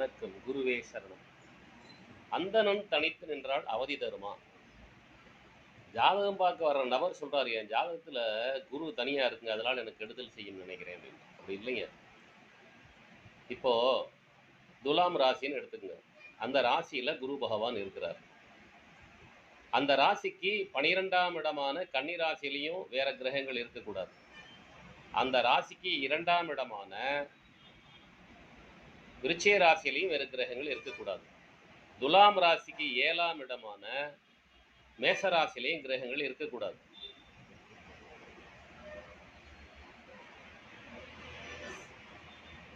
வணக்கம் குருவே சரணம். அந்தணன் தனித்து நின்றால் அவதி தருமா? ஜாதகம் பார்க்க வர்ற நபர் சொல்றாரு என் ஜாதகத்துல குரு தனியா இருக்குங்க அதனால எனக்கு கெடுதல் செய்யும் நினைக்கிறேன் அப்படின்னு அப்படி இல்லைங்க. இப்போ துலாம் ராசின்னு எடுத்துக்கங்க. அந்த ராசியில குரு பகவான் இருக்கிறார். அந்த ராசிக்கு பனிரெண்டாம் இடமான கன்னி ராசியிலையும் வேற கிரகங்கள் இருக்கக்கூடாது. அந்த ராசிக்கு இரண்டாம் இடமான விருச்சய ராசியிலையும் வேறு கிரகங்கள் இருக்கக்கூடாது. துலாம் ராசிக்கு ஏழாம் இடமான மேச ராசியிலையும் கிரகங்கள் இருக்கக்கூடாது.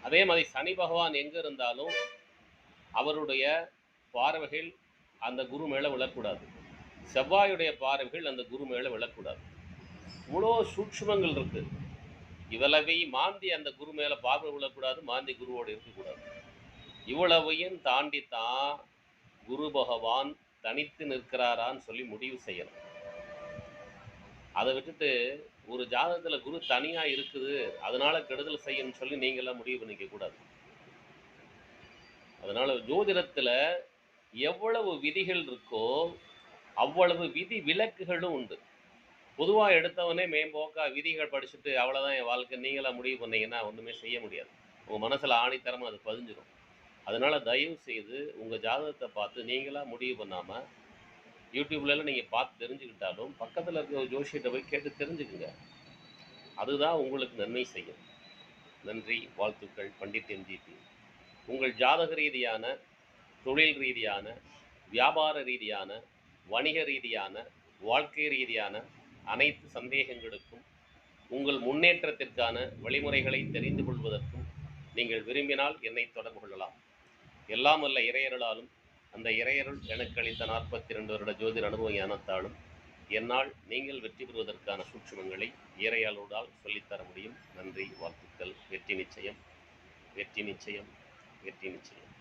அதே மாதிரி சனி பகவான் எங்க இருந்தாலும் அவருடைய பார்வைகள் அந்த குரு மேல விழக்கூடாது. செவ்வாயுடைய பார்வைகள் அந்த குரு மேல விழக்கூடாது. இவ்வளோ சூட்சுமங்கள் இருக்குது இவ்வளவையும் மாந்தி அந்த குரு மேல பார்வை விழக்கூடாது மாந்தி குருவோடு இருக்கக்கூடாது. இவ்வளவையும் தாண்டி தான் குரு பகவான் தனித்து நிற்கிறாரான்னு சொல்லி முடிவு செய்யணும். அதை விட்டுட்டு ஒரு ஜாதகத்துல குரு தனியா இருக்குது அதனால கெடுதல் செய்யணும்னு சொல்லி நீங்களாம் முடிவு பண்ணிக்க கூடாது. அதனால ஜோதிடத்தில் எவ்வளவு விதிகள் இருக்கோ அவ்வளவு விதி விலக்குகளும் உண்டு. பொதுவாக எடுத்தவனே மேம்போக்கா விதிகள் படிச்சுட்டு அவ்வளோதான் என் வாழ்க்கை. நீங்களாக முடிவு பண்ணீங்கன்னா ஒன்றுமே செய்ய முடியாது. உங்கள் மனசில் ஆணித்தரமாக அது பதிஞ்சிடும் அதனால் தயவு செய்து உங்கள் ஜாதகத்தை பார்த்து நீங்களாக முடிவு பண்ணாமல் யூடியூப்லலாம் நீங்கள் பார்த்து தெரிஞ்சுக்கிட்டாலும் பக்கத்தில் இருக்கிற ஒரு ஜோஷியிட்ட போய் கேட்டு தெரிஞ்சுக்குங்க. அதுதான் உங்களுக்கு நன்மை செய்யும். நன்றி வாழ்த்துக்கள் பண்டிட் எம்ஜிபி உங்கள் ஜாதக ரீதியான தொழில் ரீதியான வியாபார ரீதியான வணிக ரீதியான வாழ்க்கை ரீதியான அனைத்து சந்தேகங்களுக்கும் உங்கள் முன்னேற்றத்திற்கான வழிமுறைகளை தெரிந்து கொள்வதற்கும் நீங்கள் விரும்பினால் என்னை தொடர்பு கொள்ளலாம். எல்லாம் அல்ல இறையருளாலும் அந்த இறையருள் எனக்கு அளித்த நாற்பத்தி ரெண்டு வருட ஜோதிட அனுபவ ஞானத்தாலும் என்னால் நீங்கள் வெற்றி பெறுவதற்கான சூட்சுமங்களை இறையாளோடால் சொல்லித்தர முடியும். நன்றி வாழ்த்துக்கள். வெற்றி நிச்சயம். வெற்றி நிச்சயம். வெற்றி நிச்சயம்.